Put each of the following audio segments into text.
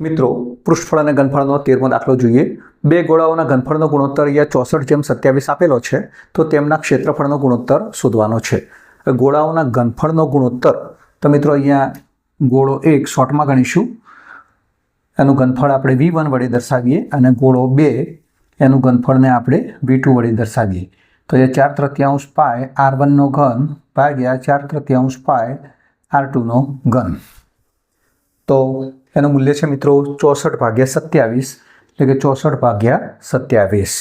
મિત્રો પૃષ્ઠફળ અને ઘનફળનો તેરમો દાખલો જોઈએ. બે ગોળાઓના ઘનફળનો ગુણોત્તર અહીંયા ચોસઠ જેમ સત્યાવીસ આપેલો છે, તો તેમના ક્ષેત્રફળનો ગુણોત્તર શોધવાનો છે. ગોળાઓના ઘનફળનો ગુણોત્તર, તો મિત્રો અહીંયા ગોળો એક શોર્ટમાં ગણીશું. એનું ઘનફળ આપણે વી વન વડે દર્શાવીએ અને ગોળો બે, એનું ઘનફળને આપણે વી ટુ વડે દર્શાવીએ. તો એ ચાર તૃતીયાંશ પાય આર વનનો ઘન ભાગ્યા ચાર તૃતીયાંશ પાય આર ટુનો ઘન. તો એનું મૂલ્ય છે મિત્રો ચોસઠ ભાગ્યા સત્યાવીસ, એટલે કે ચોસઠ ભાગ્યા સત્યાવીસ.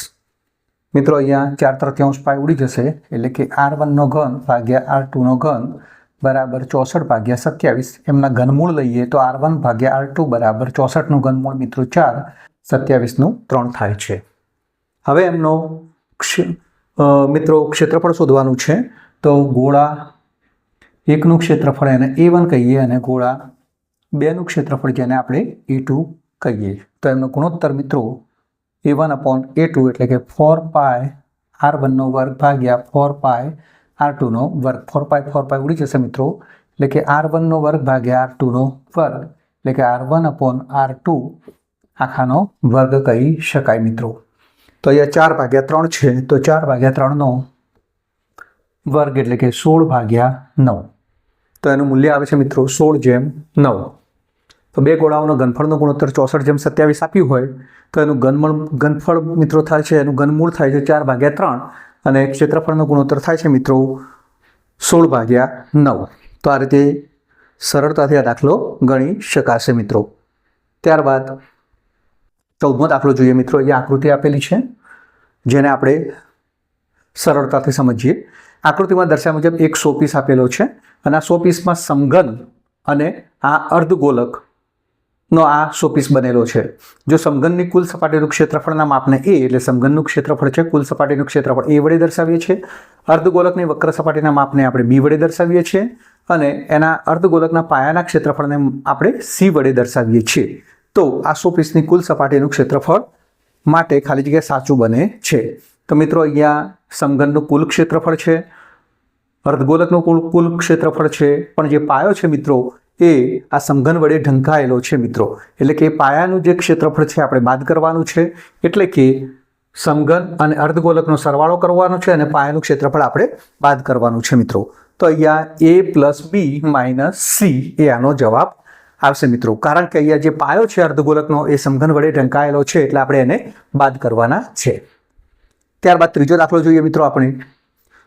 મિત્રો અહીંયા ચાર તૃત્યાંશ પાય ઉડી જશે, એટલે કે આર વનનો ઘન ભાગ્યા આર ટુનો ઘન બરાબર ચોસઠ ભાગ્યા સત્યાવીસ. એમના ઘનમૂળ લઈએ તો આર વન ભાગ્યા આર ટુ બરાબર ચોસઠનું ઘનમૂળ મિત્રો ચાર સત્યાવીસનું ત્રણ થાય છે. હવે એમનો મિત્રો ક્ષેત્રફળ શોધવાનું છે. તો ગોળા એકનું ક્ષેત્રફળ એને એ વન કહીએ અને ગોળા બેનું ક્ષેત્રફળ જેને આપણે એ ટુ કહીએ તો એમનો ગુણોત્તર મિત્રો A one upon A two એટલે કે ફોર પાય આર વનનો વર્ગ ભાગ્યા ફોર પાય આર ટુનો વર્ગ. ફોર પાય ફોર પાય ઉડી જશે મિત્રો. એટલે કે આર વનનો વર્ગ ભાગ્યા આર ટુનો વર્ગ. એટલે કે R one upon R two આખાનો વર્ગ કહી શકાય મિત્રો. તો અહીંયા ચાર ભાગ્યા ત્રણ છે. તો ચાર ભાગ્યા ત્રણનો વર્ગ એટલે કે સોળ ભાગ્યા નવ. તો એનું મૂલ્ય આવે છે મિત્રો સોળ જેમ નવ. તો બે ગોળાઓનો ઘનફળનો ગુણોત્તર ચોસઠ જેમ સત્યાવીસ આપ્યું હોય, તો એનું ઘનમળ, ઘનફળ મિત્રો થાય છે, એનું ઘનમૂળ થાય છે ચાર ભાગ્યા ત્રણ અને ક્ષેત્રફળનો ગુણોત્તર થાય છે મિત્રો સોળ ભાગ્યા નવ. તો આ રીતે સરળતાથી આ દાખલો ગણી શકાશે મિત્રો. ત્યારબાદ ચૌદમો દાખલો જોઈએ મિત્રો એ આકૃતિ આપેલી છે, જેને આપણે સરળતાથી સમજીએ. આકૃતિમાં દર્શાવ્યા મુજબ એક સો પીસ આપેલો છે અને આ સો પીસમાં સમઘન અને આ અર્ધગોલક નો આ શોપીસ બનેલો છે. જો સમઘનની કુલ સપાટીનું ક્ષેત્રફળના માપને એ, એટલે સમઘનનું ક્ષેત્રફળ છે, કુલ સપાટીનું ક્ષેત્રફળ એ વડે દર્શાવીએ છીએ. અર્ધગોલકની વક્ર સપાટીના માપને આપણે બી વડે દર્શાવીએ છીએ અને એના અર્ધગોલકના પાયાના ક્ષેત્રફળને આપણે સી વડે દર્શાવીએ છીએ. તો આ શોપીસની કુલ સપાટીનું ક્ષેત્રફળ માટે ખાલી જગ્યા સાચું બને છે. તો મિત્રો, અહીંયા સમઘનનું કુલ ક્ષેત્રફળ છે, અર્ધગોલકનું કુલ કુલ ક્ષેત્રફળ છે, પણ જે પાયો છે મિત્રો એ આ સમઘન વડે ઢંકાયેલો છે મિત્રો. એટલે કે પાયાનું જે ક્ષેત્રફળ છે આપણે બાદ કરવાનું છે. એટલે કે સમઘન અને અર્ધગોલકનો સરવાળો કરવાનો છે અને પાયાનું ક્ષેત્રફળ આપણે બાદ કરવાનું છે મિત્રો. તો અહીંયા A plus B minus C એ આનો જવાબ આવશે મિત્રો. કારણ કે અહીંયા જે પાયો છે અર્ધગોલકનો એ સમઘન વડે ઢંકાયેલો છે, એટલે આપણે એને બાદ કરવાના છે. ત્યારબાદ ત્રીજો દાખલો જોઈએ મિત્રો આપણે.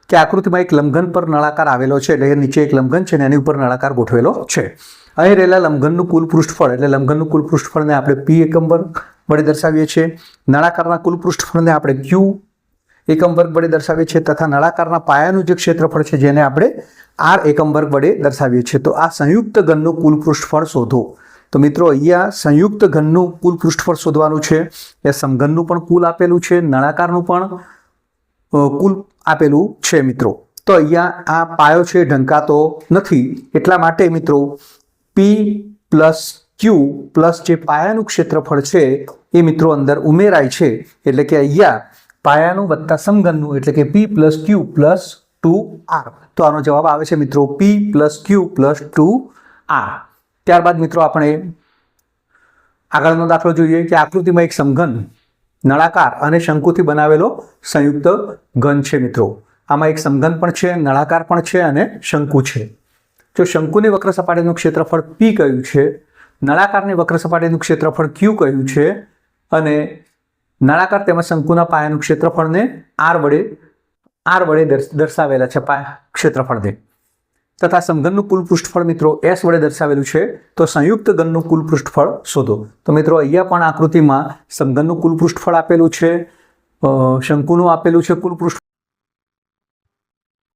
કે આકૃતિમાં એક લંઘન પર નળાકાર આવેલો છે, એટલે નીચે એક લંઘન છે ને એની ઉપર નળાકાર ગોઠવેલો છે. અહીં રહેલા લંઘનનું કુલ પૃષ્ઠફળ, એટલે લંઘનનું કુલ પૃષ્ઠફળને આપણે પી એકમ વર્ગ વડે દર્શાવીએ છીએ. નળાકારના કુલ પૃષ્ઠફળને આપણે ક્યુ એકમ વર્ગ વડે દર્શાવીએ છીએ તથા નળાકારના પાયાનું જે ક્ષેત્રફળ છે જેને આપણે આર એકમ વર્ગ વડે દર્શાવીએ છીએ. તો આ સંયુક્ત ઘનનું કુલ પૃષ્ઠફળ શોધો. તો મિત્રો, અહીંયા સંયુક્ત ઘનનું કુલ પૃષ્ઠફળ શોધવાનું છે. એ સમઘનનું પણ કુલ આપેલું છે, નળાકારનું પણ કુલ આપેલું છે મિત્રો. તો અહીંયા આ પાયો છે ઢંકાતો નથી. એટલા માટે મિત્રો પી પ્લસ ક્યુ પ્લસ જે પાયાનું ક્ષેત્રફળ છે એ મિત્રો અંદર ઉમેરાય છે. એટલે કે અહીંયા પાયાનું વત્તા સમઘનનું એટલે કે P plus Q plus two R તો આનો જવાબ આવે છે મિત્રો P plus Q plus two R ત્યારબાદ મિત્રો આપણે આગળનો દાખલો જોઈએ કે આકૃતિમાં એક સમઘન નળાકાર અને શંકુથી બનાવેલો સંયુક્ત ઘન છે મિત્રો. આમાં એક સમઘન પણ છે, નળાકાર પણ છે અને શંકુ છે. જો શંકુની વક્ર સપાટીનું ક્ષેત્રફળ પી કયું છે, નળાકારની વક્ર સપાટીનું ક્ષેત્રફળ ક્યુ કયું છે અને નળાકાર તેમજ શંકુના પાયાનું ક્ષેત્રફળને આર વડે આર વડે દર્શાવેલા છે, પાયા ક્ષેત્રફળને. તથા સમઘનનું કુલ પૃષ્ઠફળ મિત્રો એસ વડે દર્શાવેલું છે, તો સંયુક્ત ઘનનું કુલ પૃષ્ઠફળ શોધો. તો મિત્રો અહીંયા પણ આકૃતિમાં સમઘનનું કુલ પૃષ્ઠફળ આપેલું છે શંકુનું આપેલું છે કુલ પૃષ્ઠ